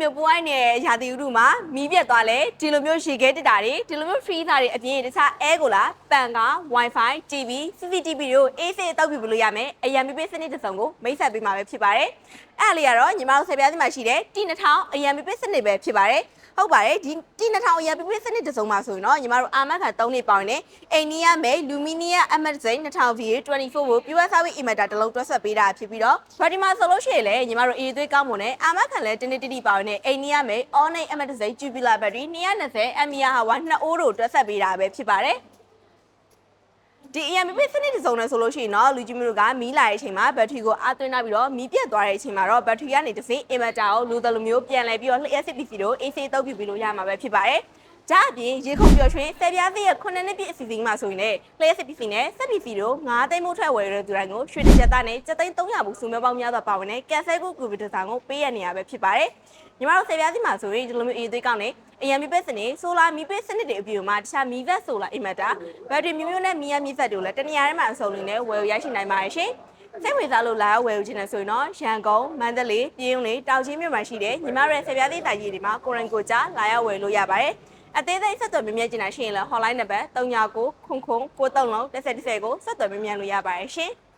မျိုးပွိုင်းနေတဲ့ရာသီဥတုမှာမီးပြတ်သွားလဲဒီလိုမျိုးရေခဲတက်တာတွေဒီလိုမျိုး free သားတွေအပြင်တခြား air ကိုလာပန်ကား wifi tv cctv တွေကို AC အတောက်ပြလို့ရမယ်အရန်မီးပေးစနစ်တစ်စုံကိုမိတ်ဆက်ပေးမှာပဲဖြစ်ပါတယ်အဲ့ဒါလေးကတော့ညီမတို့ဆယ်ပြားစီမှာရှိတဲ့ T2000 အရန်မီးပေးစနစ်ပဲဖြစ်ပါတယ် ဟုတ်ပါတယ်ဒီ T2000 အရန်မီးပေးစနစ်တစ်စုံမှာဆိုရင်တော့ညီမတို့အာမခံ3နှစ်ပေါင်းနေအိန္ဒိယမဲလူမီနီယမ် MX 2000 VA 24ကို pure service emitter တစ်လုံးတွက်ဆက်ပေးတာဖြစ်ပြီးတော့ဘာဒီမှာဆိုလို့ရှိရင်လည်းညီမတို့အေးသွေးကောင်းမွန်နဲ့အာမခံလည်းတင်းတင်းတိတိပေါင်းနေအိန္ဒိယမဲ online MX tubular battery 220 mAh hour 2အိုးတို့တွက်ဆက်ပေးတာပဲဖြစ်ပါတယ် ဒီ EMP စနစ်တစ်စုံနဲ့ဆိုလို့ရှိရင်တော့လူကြီးမျိုးတို့ကမီးလာတဲ့အချိန်မှာဘက်ထရီကိုအသွင်းထားပြီးတော့မီးပြတ်သွားတဲ့အချိန်မှာတော့ဘက်ထရီကနေတစ်စိမ့် inverter ကိုလူတယ်လိုမျိုးပြန်လဲပြီးတော့လျှက်စစ်ပစ္စည်းတို့ AC တုပ်ပြပြီးလို့ရမှာပဲဖြစ်ပါတယ်။ ဒါအပြင်ရေခုံပြော်ရွှင်ဆယ်ပြားသေးရဲ့9နှစ်ပြည့်အစီအစဉ်မှာဆိုရင်လည်းလျှက်စစ်ပစ္စည်းနဲ့စက်ပစ္စည်းတို့9သိန်းမို့ထွက်ဝယ်ရတဲ့သူတိုင်းကိုရွှေတစ်ချက်သားနဲ့7သိန်း300ဘူးစုမဲပေါင်းများစွာပါဝင်တဲ့ကန်ဆယ်ကုကွန်ပျူတာဆောင်ကိုပေးရနေရပဲဖြစ်ပါတယ်။ညီမတို့ဆယ်ပြားစီမှာဆိုရင်ဒီလိုမျိုးအေးသွေးကောင်းနေအရန်မီပက်စနစ်ဆိုလာမီပက်စနစ်တွေအပြင်မှာတခြားမီဗက်ဆိုလာအင်မတာဘက်ထရီမျိုးမျိုးနဲ့မီယာမီဗက်တို့လည်းတနေရာထဲမှာအစုံလေးနဲ့ဝယ်ရရှိနိုင်ပါတယ်ရှင်။စိတ်ဝင်စားလို့လာရောက်ဝယ်ယူခြင်းနဲ့ဆိုရင်တော့ရန်ကုန်မန္တလေးပြည်ုံလေးတောင်ကြီးမြို့မှာရှိတဲ့ညီမတို့ရဲ့ဆယ်ပြားသေးတိုင်ကြီးတွေမှာကိုရင်ကိုကြားလာရောက်ဝယ်လို့ရပါတယ်။ အသေးစိတ်ဆက်သွယ်မြင်မြင်ကျင်တာရှိရင်လည်း hotline နံပါတ်3999 9330ကိုဆက်သွယ်မြင်မြင်လို့ရပါတယ်ရှင်။